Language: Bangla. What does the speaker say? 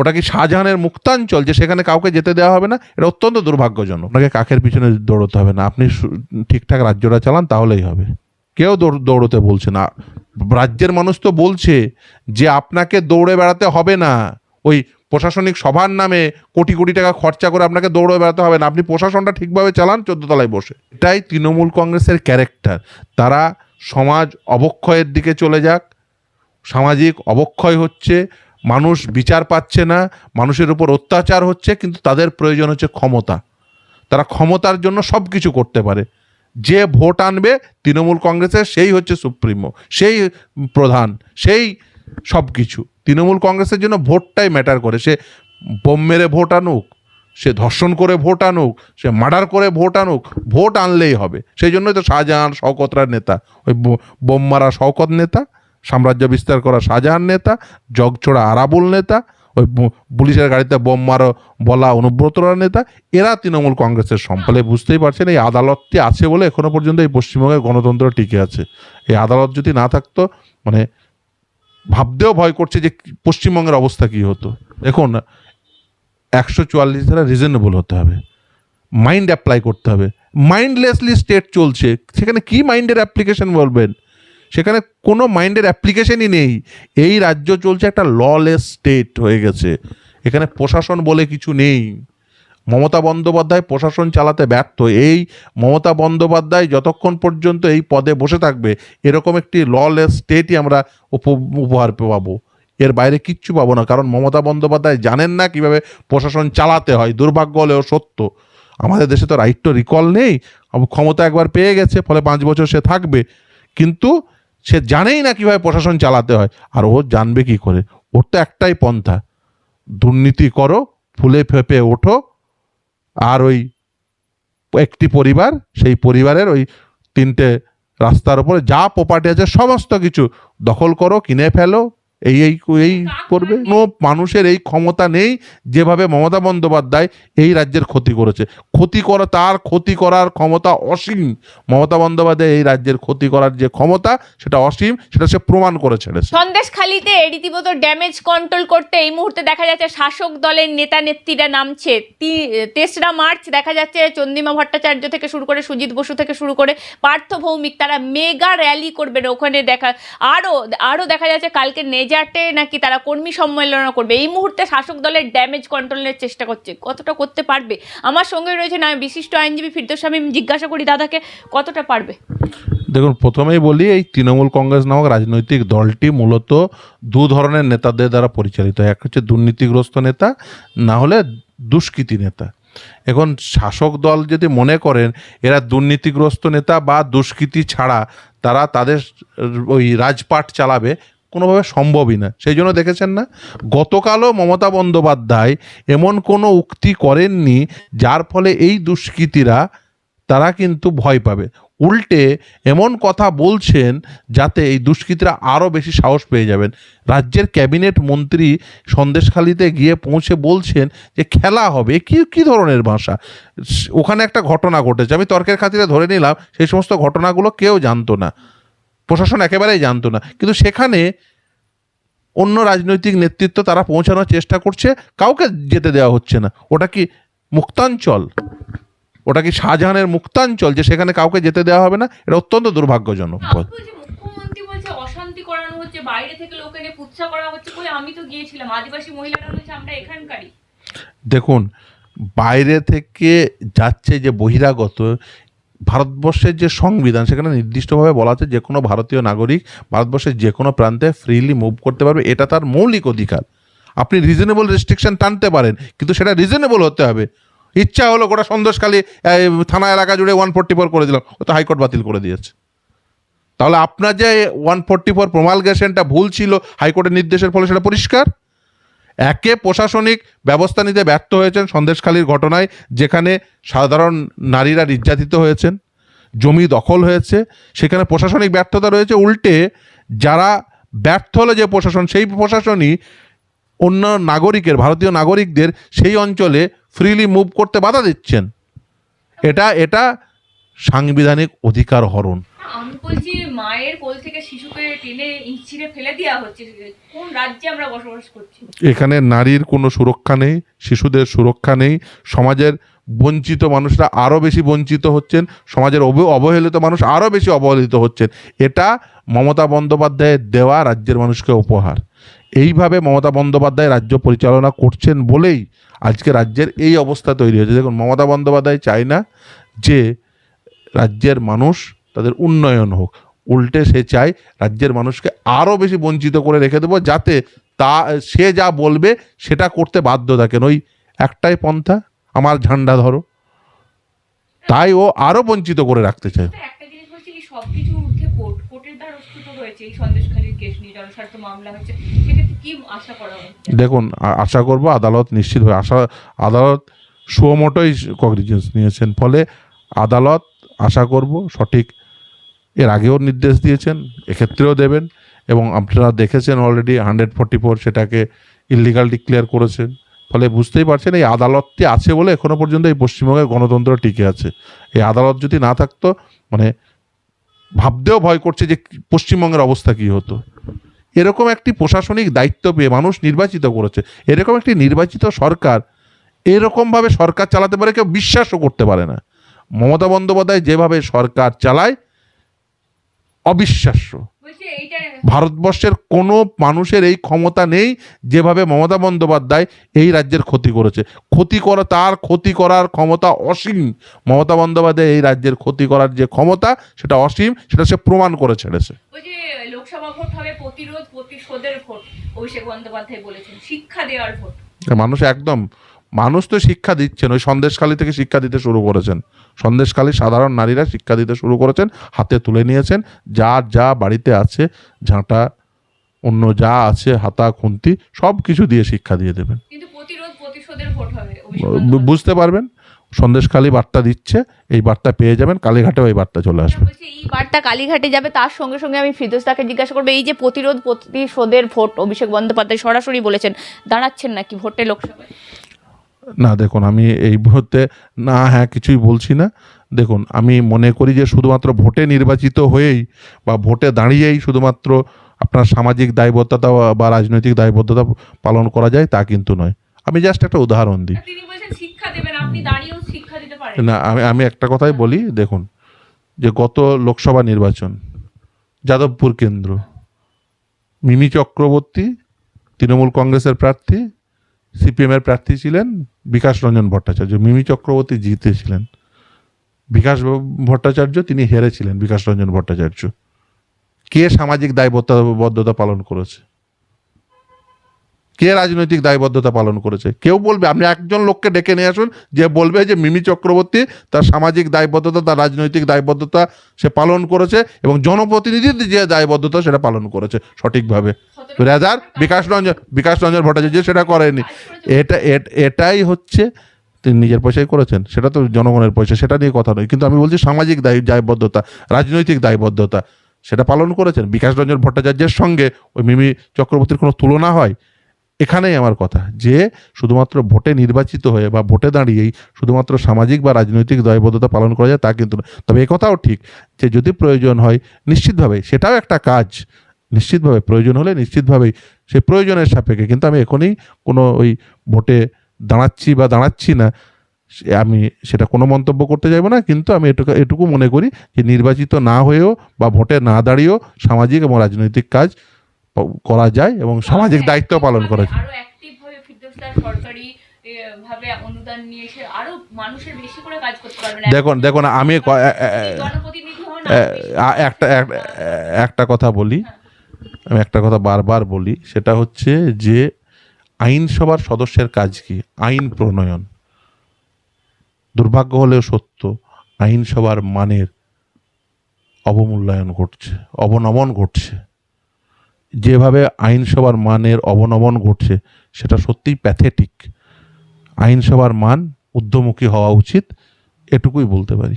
ওটা কি শাহজাহানের মুক্তাঞ্চল যে সেখানে কাউকে যেতে দেওয়া হবে না? এটা অত্যন্ত দুর্ভাগ্যজনক। আপনাকে কাকের পিছনে দৌড়তে হবে না। আপনি ঠিকঠাক রাজ্যটা চালান, তাহলেই হবে। কেউ দৌড়- দৌড়তে বলছে না। রাজ্যের মানুষ তো বলছে যে আপনাকে দৌড়ে বেড়াতে হবে না। ওই প্রশাসনিক সভার নামে কোটি কোটি টাকা খরচা করে আপনাকে দৌড়ে বেড়াতে হবে না। আপনি প্রশাসনটা ঠিকভাবে চালান, চোদ্দ তলায় বসে। এটাই তৃণমূল কংগ্রেসের ক্যারেক্টার। তারা সমাজ অবক্ষয়ের দিকে চলে যাক। সামাজিক অবক্ষয় হচ্ছে। মানুষ বিচার পাচ্ছে না, মানুষের উপর অত্যাচার হচ্ছে, কিন্তু তাদের প্রয়োজন হচ্ছে ক্ষমতা। তারা ক্ষমতার জন্য সব কিছু করতে পারে। যে ভোট আনবে তৃণমূল কংগ্রেসের, সেই হচ্ছে সুপ্রিমো, সেই প্রধান, সেই সব কিছু তৃণমূল কংগ্রেসের জন্য ভোটটাই ম্যাটার করে। সে বোম মেরে ভোট আনুক, সে ধর্ষণ করে ভোট আনুক, সে মার্ডার করে ভোট আনুক, ভোট আনলেই হবে। সেই জন্যই তো শাহজাহান শওকতরার নেতা, ওই বোম মারা শওকত নেতা। সাম্রাজ্য বিস্তার করা শাহজাহান নেতা, জগছোড়া আরাবুল নেতা, ওই পুলিশের গাড়িতে বোম মারো বলা অনুব্রতরা নেতা, এরা তৃণমূল কংগ্রেসের সম্পলে বুঝতেই পারছেন এই আদালতটি আছে বলে এখনও পর্যন্ত এই পশ্চিমবঙ্গের গণতন্ত্র টিকে আছে। এই আদালত যদি না থাকতো মানে ভাবতেও ভয় করছে যে পশ্চিমবঙ্গের অবস্থা কি হতো। দেখুন, একশো চুয়াল্লিশ ধারা রিজনেবল হতে হবে। মাইন্ড অ্যাপ্লাই করতে হবে। মাইন্ডলেসলি স্টেট চলছে। সেখানে কি মাইন্ডের অ্যাপ্লিকেশন বলবেন? সেখানে কোনো মাইন্ডের অ্যাপ্লিকেশনই নেই। এই রাজ্য চলছে একটা ললেস স্টেট হয়ে গেছে। এখানে প্রশাসন বলে কিছু নেই। মমতা বন্দ্যোপাধ্যায় প্রশাসন চালাতে ব্যর্থ। এই মমতা বন্দ্যোপাধ্যায় যতক্ষণ পর্যন্ত এই পদে বসে থাকবে, এরকম একটি ললেস স্টেটই আমরা উপ- উপহার পাবো। এর বাইরে কিচ্ছু পাবো না। কারণ মমতা বন্দ্যোপাধ্যায় জানেন না কীভাবে প্রশাসন চালাতে হয়। দুর্ভাগ্য হলেও সত্য। আমাদের দেশে তো রাইট টু রিকল নেই। ক্ষমতা একবার পেয়ে গেছে, ফলে পাঁচ বছর সে থাকবে। কিন্তু সে জানেই না কীভাবে প্রশাসন চালাতে হয়। আর ও জানবে কি করে? ওর তো একটাই পন্থা, দুর্নীতি করো, ফুলে ফেপে ওঠো, আর ওই একটি পরিবার, সেই পরিবারের ওই তিনটে রাস্তার উপরে যা প্রপার্টি আছে, সমস্ত কিছু দখল করো, কিনে ফেলো এই এই এই করবে? কোনো মানুষের এই ক্ষমতা নেই যেভাবে মমতা বন্দ্যোপাধ্যায় এই রাজ্যের ক্ষতি করেছে। ক্ষতি করা তার ক্ষতি করার ক্ষমতা অসীম। মমতা বন্দ্যোপাধ্যায় এই রাজ্যের ক্ষতি করার যে ক্ষমতা সেটা অসীম সেটা সে প্রমাণ করে ছেড়েছে। সন্দেশখালিতে রীতিমতো ড্যামেজ কন্ট্রোল করতে এই মুহূর্তে দেখা যাচ্ছে শাসক দলের নেতা নেত্রীরা নামছে। তেসরা মার্চ দেখা যাচ্ছে চন্দিমা ভট্টাচার্য থেকে শুরু করে সুজিত বসু থেকে শুরু করে পার্থ ভৌমিক তারা মেগা র্যালি করবেন ওখানে দেখা আরও আরও দেখা যাচ্ছে কালকে নেজাটে নাকি তারা কর্মী সম্মেলন করবে? এই মুহূর্তে শাসক দলের ড্যামেজ কন্ট্রোলের চেষ্টা করছে। কতটা করতে পারবে? আমার সঙ্গে রয়েছে না বিশিষ্ট আইনজীবী ফিরদোস আমি জিজ্ঞাসা করি, দাদাকে কতটা পারবে? দেখুন, প্রথমেই বলি, এই তৃণমূল কংগ্রেস নামক রাজনৈতিক দলটি মূলত দু ধরনের নেতাদের দ্বারা পরিচালিত। এক হচ্ছে দুর্নীতিগ্রস্ত নেতা, না হলে দুষ্কৃতী নেতা। এখন শাসক দল যদি মনে করেন, এরা দুর্নীতিগ্রস্ত নেতা বা দুষ্কৃতী ছাড়া তারা তাদের, ওই রাজপাট চালাবে কোনোভাবে সম্ভবই না। সেই জন্য দেখেছেন না, গতকালও মমতা বন্দ্যোপাধ্যায় এমন কোনো উক্তি করেননি, যার ফলে এই দুষ্কৃতীরা, তারা কিন্তু ভয় পাবে। উল্টে এমন কথা বলছেন, যাতে এই দুষ্কৃতীরা আরও বেশি সাহস পেয়ে যাবেন। রাজ্যের ক্যাবিনেট মন্ত্রী সন্দেশখালিতে গিয়ে পৌঁছে বলছেন যে, খেলা হবে। কি কি ধরনের ভাষা? ওখানে একটা ঘটনা ঘটেছে, আমি তর্কের খাতিরে ধরে নিলাম, সেই সমস্ত ঘটনাগুলো কেউ জানতো না। প্রশাসন একেবারেই জানতো না। কিন্তু সেখানে অন্য রাজনৈতিক নেতৃত্ব তারা পৌঁছানোর চেষ্টা করছে কাউকে যেতে দেওয়া হচ্ছে না। ওটা কি মুক্তাঞ্চল? ওটা কি শাহজাহানের মুক্তাঞ্চল যে সেখানে কাউকে যেতে দেওয়া হবে না? এটা অত্যন্ত দুর্ভাগ্যজনক মুখ্যমন্ত্রী বলছে অশান্তি করানো হচ্ছে বাইরে থেকে লোক এনে পুচ্ছা করা হচ্ছে বলে আমি তো গিয়েছিলাম। আদিবাসী মহিলারা বলছে আমরা এখানকারই। দেখুন বাইরে থেকে যাচ্ছে যে বহিরাগত ভারতবর্ষের যে সংবিধান, সেখানে নির্দিষ্টভাবে বলা আছে যে কোনো ভারতীয় নাগরিক ভারতবর্ষের যে কোনো প্রান্তে ফ্রিলি মুভ করতে পারবে। এটা তার মৌলিক অধিকার। আপনি রিজনেবল রেস্ট্রিকশন টানতে পারেন, কিন্তু সেটা রিজনেবল হতে হবে। ইচ্ছা হলো গোটা সন্দেশখালী থানা এলাকা জুড়ে ওয়ান ফোর্টি ফোর করে দিলাম, ও তো হাইকোর্ট বাতিল করে দিয়েছে। তাহলে আপনার যে ওয়ান ফোর্টি ফোর প্রমালগেশনটা ভুল ছিল, হাইকোর্টের নির্দেশের ফলে সেটা পরিষ্কার? একে প্রশাসনিক ব্যবস্থা নিতে ব্যর্থ হয়েছেন সন্দেশখালীর ঘটনায়, যেখানে সাধারণ নারীরা নির্যাতিত হয়েছেন, জমি দখল হয়েছে, সেখানে প্রশাসনিক ব্যর্থতা রয়েছে। উল্টে যারা ব্যর্থ হলো যে প্রশাসন, সেই প্রশাসনই অন্য নাগরিকের, ভারতীয় নাগরিকদের সেই অঞ্চলে ফ্রিলি মুভ করতে বাধা দিচ্ছেন। এটা এটা সাংবিধানিক অধিকার হরণ। আমি বলছি মায়ের কোল থেকে শিশুকে টেনে ইঞ্চিরে ফেলে দেওয়া হচ্ছে। কোন রাজ্যে আমরা বসবাস করছি? এখানে নারীর কোনো সুরক্ষা নেই, শিশুদের সুরক্ষা নেই, সমাজের বঞ্চিত মানুষরা আরও বেশি বঞ্চিত হচ্ছেন, সমাজের অব- অবহেলিত মানুষ আরও বেশি অবহেলিত হচ্ছেন। এটা মমতা বন্দ্যোপাধ্যায়ের দেওয়া রাজ্যের মানুষকে উপহার। এইভাবে মমতা বন্দ্যোপাধ্যায় রাজ্য পরিচালনা করছেন বলেই আজকে রাজ্যের এই অবস্থা তৈরি হয়েছে। দেখুন, মমতা বন্দ্যোপাধ্যায় চায় না যে রাজ্যের মানুষ তাদের উন্নয়ন হোক। উল্টে সে চায় রাজ্যের মানুষকে আরও বেশি বঞ্চিত করে রেখে দেবো যাতে তা সে যা বলবে সেটা করতে বাধ্য থাকেন ওই একটাই পন্থা আমার ঝান্ডা ধরো। তাই ও আরও বঞ্চিত করে রাখতে চায়। দেখুন আশা করব আদালত নিশ্চিতভাবে আশা আদালত সুমোটোই কগনিজেন্স নিয়েছেন ফলে আদালত আশা করব সঠিক এর আগেও নির্দেশ দিয়েছেন, এক্ষেত্রেও দেবেন এবং আপনারা দেখেছেন অলরেডি হান্ড্রেড ফোর্টি ফোর সেটাকে ইলিগাল ডিক্লেয়ার করেছেন। ফলে বুঝতেই পারছেন এই আদালতটি আছে বলে এখনও পর্যন্ত এই পশ্চিমবঙ্গের গণতন্ত্র টিকে আছে। এই আদালত যদি না থাকতো মানে ভাবতেও ভয় করছে যে পশ্চিমবঙ্গের অবস্থা কী হতো। এরকম একটি প্রশাসনিক দায়িত্ব পেয়ে মানুষ নির্বাচিত করেছে। এরকম একটি নির্বাচিত সরকার এরকমভাবে সরকার চালাতে পারে কেউ বিশ্বাসও করতে পারে না। মমতা বন্দ্যোপাধ্যায় যেভাবে সরকার চালায় অবিশ্বাস্য। ভারতবর্ষের কোনো মানুষের এই ক্ষমতা নেই যেভাবে মমতা বন্দ্যোপাধ্যায় এই রাজ্যের ক্ষতি করেছে। ক্ষতি করা তার ক্ষতি করার ক্ষমতা অসীম। মমতা বন্দ্যোপাধ্যায় এই রাজ্যের ক্ষতি করার যে ক্ষমতা সেটা অসীম সেটা সে প্রমাণ করে ছেড়েছে। মানুষ একদম মানুষ তো শিক্ষা দিচ্ছেন ওই সন্দেশখালি থেকে শিক্ষা দিতে শুরু করেছেন। সন্দেশখালী সাধারণ নারীরা শিক্ষা দিতে শুরু করেছেন হাতে তুলে নিয়েছেন। যার যা বাড়িতে আছে ঝাঁটা অন্য যা আছে হাতা খুন্তি সব কিছু দিয়ে শিক্ষা দিয়ে দেবেন। বুঝতে পারবেন সন্দেশখালী বার্তা দিচ্ছে এই বার্তা পেয়ে যাবেন কালীঘাটেও এই বার্তা চলে আসবে। এই বার্তা কালীঘাটে যাবে তার সঙ্গে সঙ্গে আমি ফিরদোস্তাকে জিজ্ঞাসা করব এই যে প্রতিরোধ প্রতিশোধের ভোট অভিষেক বন্দ্যোপাধ্যায় সরাসরি বলেছেন দাঁড়াচ্ছেন নাকি ভোটে লোকসভায়? না দেখুন আমি এই মুহূর্তে না হ্যাঁ কিছুই বলছি না। দেখুন আমি মনে করি যে শুধুমাত্র ভোটে নির্বাচিত হয়েই বা ভোটে দাঁড়িয়েই শুধুমাত্র আপনার সামাজিক দায়বদ্ধতা বা- রাজনৈতিক দায়বদ্ধতা পালন করা যায় তা কিন্তু নয়। আমি জাস্ট একটা উদাহরণ দিই। না আমি আমি একটা কথাই বলি দেখুন যে গত লোকসভা নির্বাচন যাদবপুর কেন্দ্র মিমি চক্রবর্তী তৃণমূল কংগ্রেসের প্রার্থী সিপিএমের প্রার্থী ছিলেন বিকাশ রঞ্জন ভট্টাচার্য, মিমি চক্রবর্তী জিতেছিলেন বিকাশ ভট্টাচার্য, তিনি হেরেছিলেন বিকাশ রঞ্জন ভট্টাচার্য। কে সামাজিক দায়বদ্ধতা পালন করেছে? কে রাজনৈতিক দায়বদ্ধতা পালন করেছে? কেউ বলবে আপনি একজন লোককে ডেকে নিয়ে আসুন যে বলবে যে মিমি চক্রবর্তী তার সামাজিক দায়বদ্ধতা তার রাজনৈতিক দায়বদ্ধতা সে পালন করেছে এবং জনপ্রতিনিধির যে দায়বদ্ধতা সেটা পালন করেছে সঠিকভাবে। রেজার বিকাশ রঞ্জন বিকাশ রঞ্জন ভট্টাচার্য সেটা করেনি। এটা এটাই হচ্ছে তিনি নিজের পয়সায় করেছেন সেটা তো জনগণের পয়সা সেটা নিয়ে কথা নয়। কিন্তু আমি বলছি সামাজিক দায় দায়বদ্ধতা রাজনৈতিক দায়বদ্ধতা সেটা পালন করেছেন। বিকাশ রঞ্জন ভট্টাচার্যের সঙ্গে ওই মিমি চক্রবর্তীর কোনো তুলনা হয়? এখানেই আমার কথা, যে শুধুমাত্র ভোটে নির্বাচিত হয়ে বা ভোটে দাঁড়িয়েই শুধুমাত্র সামাজিক বা রাজনৈতিক দায়বদ্ধতা পালন করা যায় তা কিন্তু তবে একথাও ঠিক যে যদি প্রয়োজন হয়, নিশ্চিতভাবে সেটাও একটা কাজ। নিশ্চিতভাবে প্রয়োজন হলে নিশ্চিতভাবেই সে প্রয়োজনের সাপেক্ষে, কিন্তু আমি এখনই কোনো ওই ভোটে দাঁড়াচ্ছি বা দাঁড়াচ্ছি না আমি সেটা কোনো মন্তব্য করতে যাব না, কিন্তু আমি এটুকু এটুকু মনে করি যে নির্বাচিত না হয়েও বা ভোটে না দাঁড়িয়েও সামাজিক এবং রাজনৈতিক কাজ করা যায় এবং সামাজিক দায়িত্ব পালন করা যায়। আরও অ্যাক্টিভ ভাবে ফিরদৌসদার সরকারি অনুদান নিয়ে এসে আরও মানুষের বেশি করে কাজ করতে পারবেন। দেখুন দেখুন আমি ক- এ- এ- এ- জনপ্রতিনিধি হন এ- আ- একটা একটা কথা বলি। আমি একটা কথা বারবার বলি সেটা হচ্ছে যে আইনসভার সদস্যের কাজ কি? আইন প্রণয়ন। দুর্ভাগ্য হলেও সত্য আইনসভার মানের অবমূল্যায়ন ঘটছে অবনমন ঘটছে। যেভাবে আইনসভার মানের অবনমন ঘটছে, সেটা সত্যিই প্যাথেটিক আইনসভার মান ঊর্ধ্বমুখী হওয়া উচিত, এটুকুই বলতে পারি।